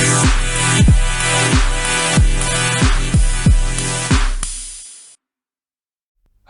Peace.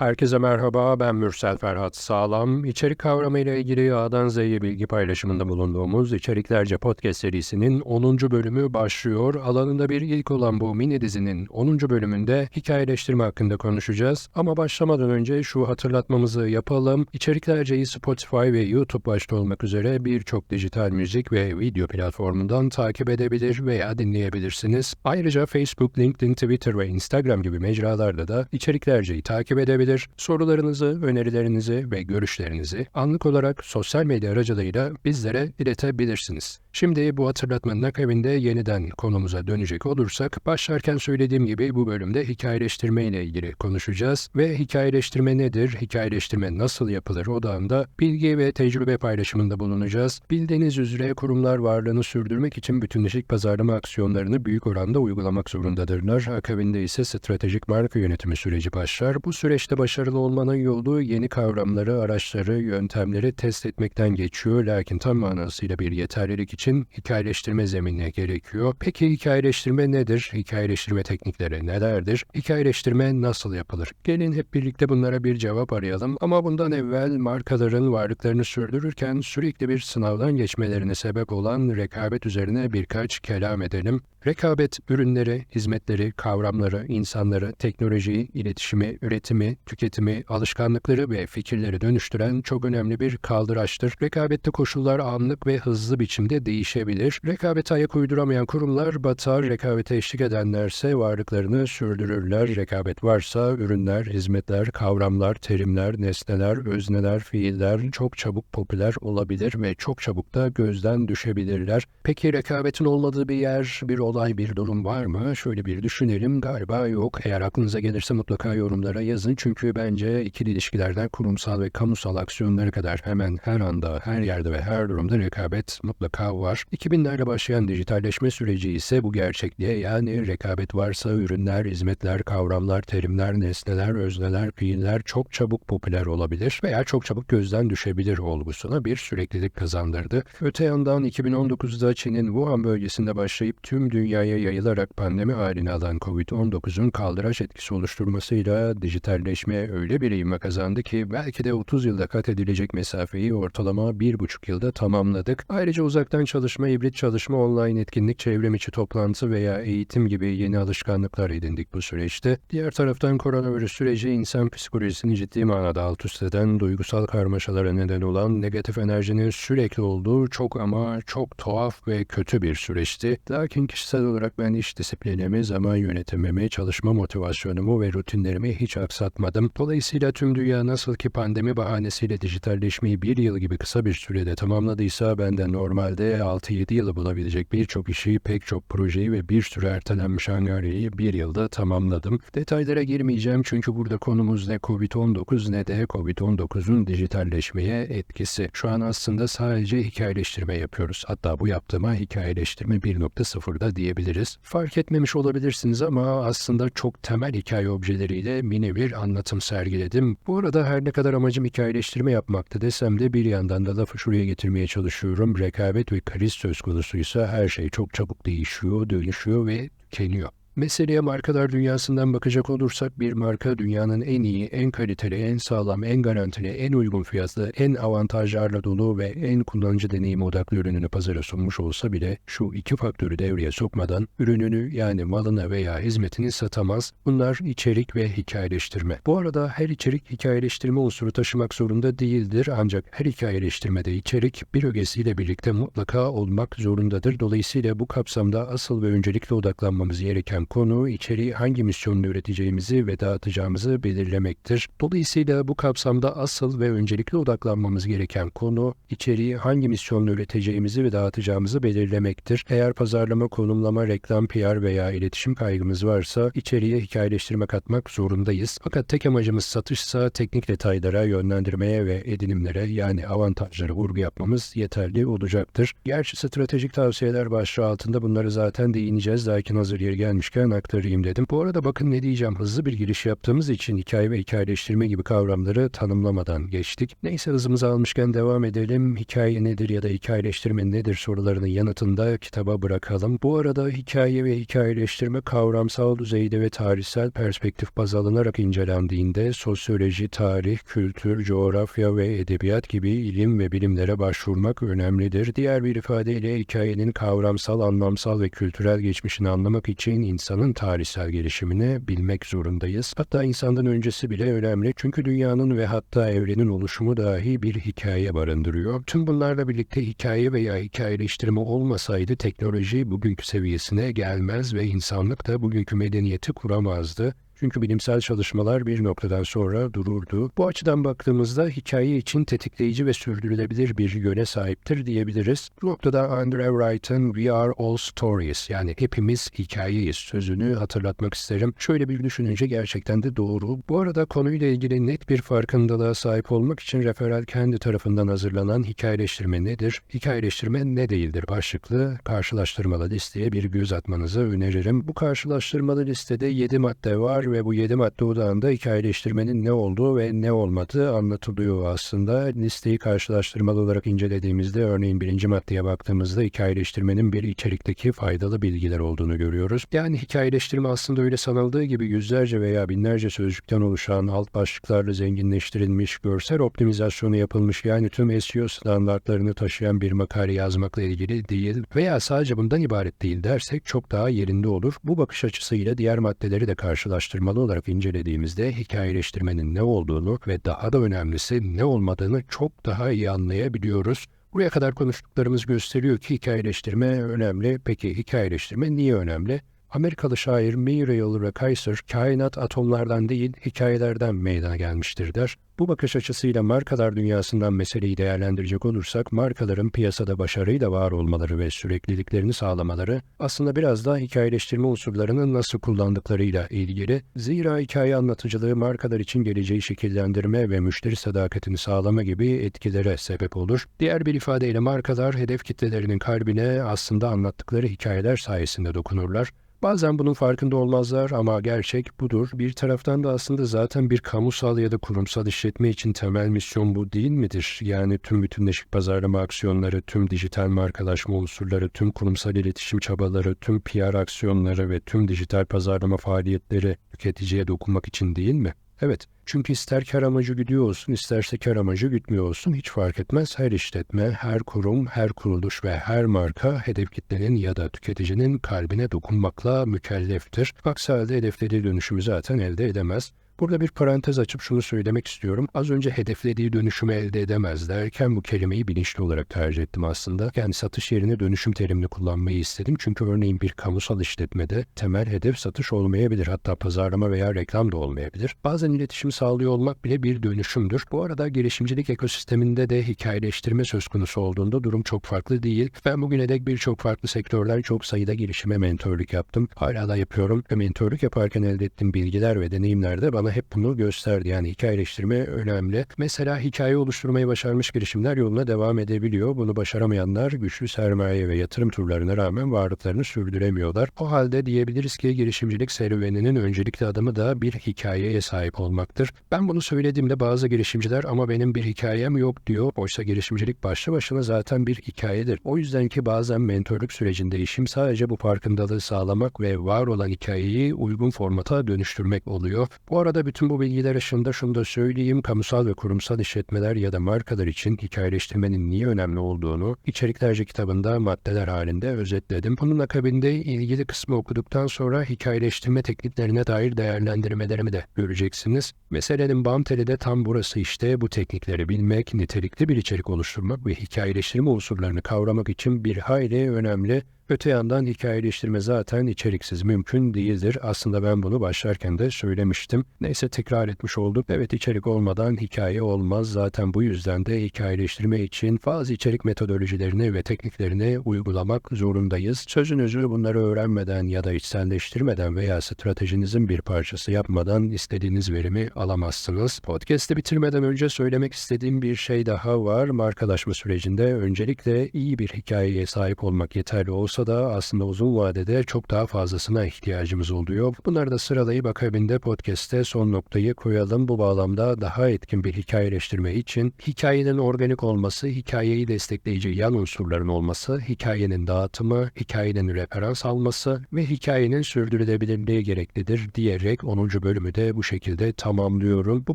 Herkese merhaba, ben Mürsel Ferhat Sağlam. İçerik kavramı ile ilgili A'dan Z'ye bilgi paylaşımında bulunduğumuz İçeriklerce Podcast serisinin 10. bölümü başlıyor. Alanında bir ilk olan bu mini dizinin 10. bölümünde hikayeleştirme hakkında konuşacağız. Ama başlamadan önce şu hatırlatmamızı yapalım. İçeriklerce'yi Spotify ve YouTube başta olmak üzere birçok dijital müzik ve video platformundan takip edebilir veya dinleyebilirsiniz. Ayrıca Facebook, LinkedIn, Twitter ve Instagram gibi mecralarda da İçeriklerce'yi takip edebilir Sorularınızı, önerilerinizi ve görüşlerinizi anlık olarak sosyal medya aracılığıyla bizlere iletebilirsiniz. Şimdi bu hatırlatmanın akabinde yeniden konumuza dönecek olursak, başlarken söylediğim gibi bu bölümde hikayeleştirme ile ilgili konuşacağız ve hikayeleştirme nedir, hikayeleştirme nasıl yapılır odağında bilgi ve tecrübe paylaşımında bulunacağız. Bildiğiniz üzere kurumlar varlığını sürdürmek için bütünleşik pazarlama aksiyonlarını büyük oranda uygulamak zorundadırlar. Akabinde ise stratejik marka yönetimi süreci başlar. Bu süreçte başarılı olmanın yolu yeni kavramları, araçları, yöntemleri test etmekten geçiyor. Lakin tam manasıyla bir yeterlilik için hikayeleştirme zeminine gerekiyor. Peki hikayeleştirme nedir? Hikayeleştirme teknikleri nelerdir? Hikayeleştirme nasıl yapılır? Gelin hep birlikte bunlara bir cevap arayalım. Ama bundan evvel markaların varlıklarını sürdürürken sürekli bir sınavdan geçmelerine sebep olan rekabet üzerine birkaç kelam edelim. Rekabet, ürünleri, hizmetleri, kavramları, insanları, teknolojiyi, iletişimi, üretimi, tüketimi, alışkanlıkları ve fikirleri dönüştüren çok önemli bir kaldıraçtır. Rekabette koşullar anlık ve hızlı biçimde değişebilir. Rekabete ayak uyduramayan kurumlar batar, rekabete eşlik edenlerse varlıklarını sürdürürler. Rekabet varsa ürünler, hizmetler, kavramlar, terimler, nesneler, özneler, fiiller çok çabuk popüler olabilir ve çok çabuk da gözden düşebilirler. Peki rekabetin olmadığı bir yer, bir olay, bir durum var mı? Şöyle bir düşünelim. Galiba yok. Eğer aklınıza gelirse mutlaka yorumlara yazın. Çünkü bence ikili ilişkilerden kurumsal ve kamusal aksiyonlara kadar hemen her anda, her yerde ve her durumda rekabet mutlaka var. 2000'lerle başlayan dijitalleşme süreci ise bu gerçekliğe yani rekabet varsa ürünler, hizmetler, kavramlar, terimler, nesneler, özneler, fiiller çok çabuk popüler olabilir veya çok çabuk gözden düşebilir olgusuna bir süreklilik kazandırdı. Öte yandan 2019'da Çin'in Wuhan bölgesinde başlayıp tüm dünyaya yayılarak pandemi haline alan COVID-19'un kaldıraç etkisi oluşturmasıyla dijitalleşme öyle bir ivme kazandı ki belki de 30 yılda kat edilecek mesafeyi ortalama 1,5 yılda tamamladık. Ayrıca uzaktan çalışma, hibrit çalışma, online etkinlik, çevrim içi toplantı veya eğitim gibi yeni alışkanlıklar edindik bu süreçte. Diğer taraftan koronavirüs süreci insan psikolojisini ciddi manada alt üst eden, duygusal karmaşalara neden olan, negatif enerjinin sürekli olduğu çok ama çok tuhaf ve kötü bir süreçti. Lakin kişisel olarak ben iş disiplinimi, zaman yönetimimi, çalışma motivasyonumu ve rutinlerimi hiç aksatmadım. Dolayısıyla tüm dünya nasıl ki pandemi bahanesiyle dijitalleşmeyi bir yıl gibi kısa bir sürede tamamladıysa ben de normalde 6-7 yılı bulabilecek birçok işi, pek çok projeyi ve bir sürü ertelenmiş angaryayı bir yılda tamamladım. Detaylara girmeyeceğim çünkü burada konumuz ne Covid-19 ne de Covid-19'un dijitalleşmeye etkisi. Şu an aslında sadece hikayeleştirme yapıyoruz. Hatta bu yaptığıma hikayeleştirme 1.0'da diyebiliriz. Fark etmemiş olabilirsiniz ama aslında çok temel hikaye objeleriyle mini bir anlatım sergiledim. Bu arada her ne kadar amacım hikayeleştirme yapmaktı desem de bir yandan da lafı şuraya getirmeye çalışıyorum. Rekabet ve kriz söz konusuysa her şey çok çabuk değişiyor, dönüşüyor ve tükeniyor. Meseleye markalar dünyasından bakacak olursak bir marka dünyanın en iyi, en kaliteli, en sağlam, en garantili, en uygun fiyatlı, en avantajlarla dolu ve en kullanıcı deneyimi odaklı ürününü pazara sunmuş olsa bile şu iki faktörü devreye sokmadan ürününü yani malını veya hizmetini satamaz. Bunlar içerik ve hikayeleştirme. Bu arada her içerik hikayeleştirme unsuru taşımak zorunda değildir ancak her hikayeleştirmede içerik bir ögesiyle birlikte mutlaka olmak zorundadır. Dolayısıyla bu kapsamda asıl ve öncelikle odaklanmamız gereken konu içeriği hangi misyonla üreteceğimizi ve dağıtacağımızı belirlemektir. Dolayısıyla bu kapsamda asıl ve öncelikle odaklanmamız gereken konu içeriği hangi misyonla üreteceğimizi ve dağıtacağımızı belirlemektir. Eğer pazarlama, konumlama, reklam, PR veya iletişim kaygımız varsa içeriğe hikayeleştirme katmak zorundayız. Fakat tek amacımız satışsa teknik detaylara, yönlendirmeye ve edinimlere yani avantajlara vurgu yapmamız yeterli olacaktır. Gerçi stratejik tavsiyeler başlığı altında bunları zaten değineceğiz. Lakin hazır yeri gelmiş almışken aktarayım dedim. Bu arada bakın ne diyeceğim. Hızlı bir giriş yaptığımız için hikaye ve hikayeleştirme gibi kavramları tanımlamadan geçtik. Neyse hızımızı almışken devam edelim. Hikaye nedir ya da hikayeleştirme nedir sorularının yanıtında kitaba bırakalım. Bu arada hikaye ve hikayeleştirme kavramsal düzeyde ve tarihsel perspektif baz alınarak incelendiğinde sosyoloji, tarih, kültür, coğrafya ve edebiyat gibi ilim ve bilimlere başvurmak önemlidir. Diğer bir ifadeyle hikayenin kavramsal, anlamsal ve kültürel geçmişini anlamak için insanın tarihsel gelişimini bilmek zorundayız. Hatta insandan öncesi bile önemli çünkü dünyanın ve hatta evrenin oluşumu dahi bir hikaye barındırıyor. Tüm bunlarla birlikte hikaye veya hikayeleştirme olmasaydı teknoloji bugünkü seviyesine gelmez ve insanlık da bugünkü medeniyeti kuramazdı. Çünkü bilimsel çalışmalar bir noktadan sonra dururdu. Bu açıdan baktığımızda hikaye için tetikleyici ve sürdürülebilir bir yöne sahiptir diyebiliriz. Bu noktada Andrew Wright'ın We Are All Stories yani hepimiz hikayeyiz sözünü hatırlatmak isterim. Şöyle bir düşününce gerçekten de doğru. Bu arada konuyla ilgili net bir farkındalığa sahip olmak için referal kendi tarafından hazırlanan hikayeleştirme nedir? Hikayeleştirme ne değildir başlıklı karşılaştırmalı listeye bir göz atmanızı öneririm. Bu karşılaştırmalı listede 7 madde var ve bu 7 madde odağında hikayeleştirmenin ne olduğu ve ne olmadığı anlatılıyor aslında. Listeyi karşılaştırmalı olarak incelediğimizde örneğin birinci maddeye baktığımızda hikayeleştirmenin bir içerikteki faydalı bilgiler olduğunu görüyoruz. Yani hikayeleştirme aslında öyle sanıldığı gibi yüzlerce veya binlerce sözcükten oluşan alt başlıklarla zenginleştirilmiş, görsel optimizasyonu yapılmış yani tüm SEO standartlarını taşıyan bir makale yazmakla ilgili değil veya sadece bundan ibaret değil dersek çok daha yerinde olur. Bu bakış açısıyla diğer maddeleri de karşılaştırmak araştırmalı olarak incelediğimizde hikayeleştirmenin ne olduğunu ve daha da önemlisi ne olmadığını çok daha iyi anlayabiliyoruz. Buraya kadar konuştuklarımız gösteriyor ki hikayeleştirme önemli. Peki hikayeleştirme niye önemli? Amerikalı şair Muriel Rukeyser, kainat atomlardan değil hikayelerden meydana gelmiştir der. Bu bakış açısıyla markalar dünyasından meseleyi değerlendirecek olursak markaların piyasada başarıyla var olmaları ve sürekliliklerini sağlamaları aslında biraz daha hikayeleştirme unsurlarını nasıl kullandıklarıyla ilgili. Zira hikaye anlatıcılığı markalar için geleceği şekillendirme ve müşteri sadakatini sağlama gibi etkilere sebep olur. Diğer bir ifadeyle markalar hedef kitlelerinin kalbine aslında anlattıkları hikayeler sayesinde dokunurlar. Bazen bunun farkında olmazlar ama gerçek budur. Bir taraftan da aslında zaten bir kamusal ya da kurumsal işletme için temel misyon bu değil midir? Yani tüm bütünleşik pazarlama aksiyonları, tüm dijital markalaşma unsurları, tüm kurumsal iletişim çabaları, tüm PR aksiyonları ve tüm dijital pazarlama faaliyetleri tüketiciye dokunmak için değil mi? Evet, çünkü ister kar amacı güdüyor olsun, isterse kar amacı gütmüyor olsun hiç fark etmez. Her işletme, her kurum, her kuruluş ve her marka hedef kitlenin ya da tüketicinin kalbine dokunmakla mükelleftir. Aksi halde hedeflediği dönüşümü zaten elde edemez. Burada bir parantez açıp şunu söylemek istiyorum. Az önce hedeflediği dönüşümü elde edemez derken bu kelimeyi bilinçli olarak tercih ettim aslında. Yani satış yerine dönüşüm terimini kullanmayı istedim. Çünkü örneğin bir kamusal işletmede temel hedef satış olmayabilir. Hatta pazarlama veya reklam da olmayabilir. Bazen iletişim sağlıyor olmak bile bir dönüşümdür. Bu arada girişimcilik ekosisteminde de hikayeleştirme söz konusu olduğunda durum çok farklı değil. Ben bugüne dek birçok farklı sektörden çok sayıda girişime mentorluk yaptım. Hala da yapıyorum ve mentorluk yaparken elde ettiğim bilgiler ve deneyimler de bana bana hep bunu gösterdi. Yani hikayeleştirme önemli. Mesela hikaye oluşturmayı başarmış girişimler yoluna devam edebiliyor. Bunu başaramayanlar güçlü sermaye ve yatırım turlarına rağmen varlıklarını sürdüremiyorlar. O halde diyebiliriz ki girişimcilik serüveninin öncelikli adımı da bir hikayeye sahip olmaktır. Ben bunu söylediğimde bazı girişimciler ama benim bir hikayem yok diyor. Oysa girişimcilik başlı başına zaten bir hikayedir. O yüzden ki bazen mentorluk sürecinde işim sadece bu farkındalığı sağlamak ve var olan hikayeyi uygun formata dönüştürmek oluyor. Bu arada arada bütün bu bilgiler ışığında şunu da söyleyeyim. Kamusal ve kurumsal işletmeler ya da markalar için hikayeleştirmenin niye önemli olduğunu içeriklerce kitabında maddeler halinde özetledim. Bunun akabinde ilgili kısmı okuduktan sonra hikayeleştirme tekniklerine dair değerlendirmelerimi de göreceksiniz. Meselenin bam teli tam burası işte bu teknikleri bilmek, nitelikli bir içerik oluşturmak ve hikayeleştirme unsurlarını kavramak için bir hayli önemli. Öte yandan hikayeleştirme zaten içeriksiz mümkün değildir. Aslında ben bunu başlarken de söylemiştim. Neyse tekrar etmiş olduk. Evet içerik olmadan hikaye olmaz. Zaten bu yüzden de hikayeleştirme için bazı içerik metodolojilerini ve tekniklerini uygulamak zorundayız. Sözün özü bunları öğrenmeden ya da içselleştirmeden veya stratejinizin bir parçası yapmadan istediğiniz verimi alamazsınız. Podcast'i bitirmeden önce söylemek istediğim bir şey daha var. Markalaşma sürecinde öncelikle iyi bir hikayeye sahip olmak yeterli olsa olsa da aslında uzun vadede çok daha fazlasına ihtiyacımız oluyor. Bunları da sıralayıp akabinde podcast'te son noktayı koyalım. Bu bağlamda daha etkin bir hikayeleştirme için hikayenin organik olması, hikayeyi destekleyici yan unsurların olması, hikayenin dağıtımı, hikayenin referans alması ve hikayenin sürdürülebilirliği gereklidir diyerek 10. bölümü de bu şekilde tamamlıyorum. Bu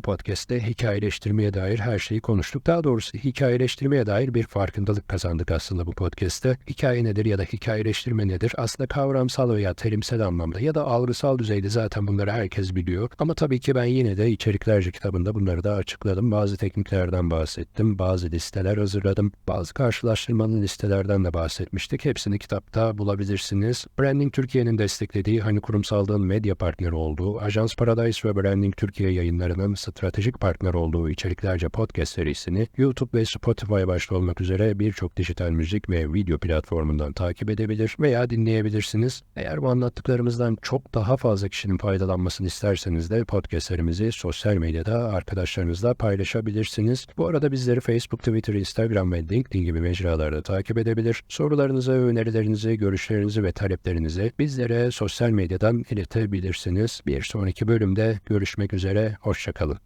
podcast'te hikayeleştirmeye dair her şeyi konuştuk. Daha doğrusu hikayeleştirmeye dair bir farkındalık kazandık aslında bu podcast'te. Hikaye nedir ya da hikayeleştirme nedir? Aslında kavramsal veya terimsel anlamda ya da algısal düzeyde zaten bunları herkes biliyor. Ama tabii ki ben yine de içeriklerce kitabında bunları da açıkladım. Bazı tekniklerden bahsettim. Bazı listeler hazırladım. Bazı karşılaştırmalı listelerden de bahsetmiştik. Hepsini kitapta bulabilirsiniz. Branding Türkiye'nin desteklediği hani kurumsallığın medya partneri olduğu, Ajans Paradise ve Branding Türkiye yayınlarının stratejik partner olduğu içeriklerce podcast serisini YouTube ve Spotify başta olmak üzere birçok dijital müzik ve video platformundan takip edebilir veya dinleyebilirsiniz. Eğer bu anlattıklarımızdan çok daha fazla kişinin faydalanmasını isterseniz de podcastlerimizi sosyal medyada arkadaşlarınızla paylaşabilirsiniz. Bu arada bizleri Facebook, Twitter, Instagram ve LinkedIn gibi mecralarda takip edebilir. Sorularınızı, önerilerinizi, görüşlerinizi ve taleplerinizi bizlere sosyal medyadan iletebilirsiniz. Bir sonraki bölümde görüşmek üzere, hoşçakalın.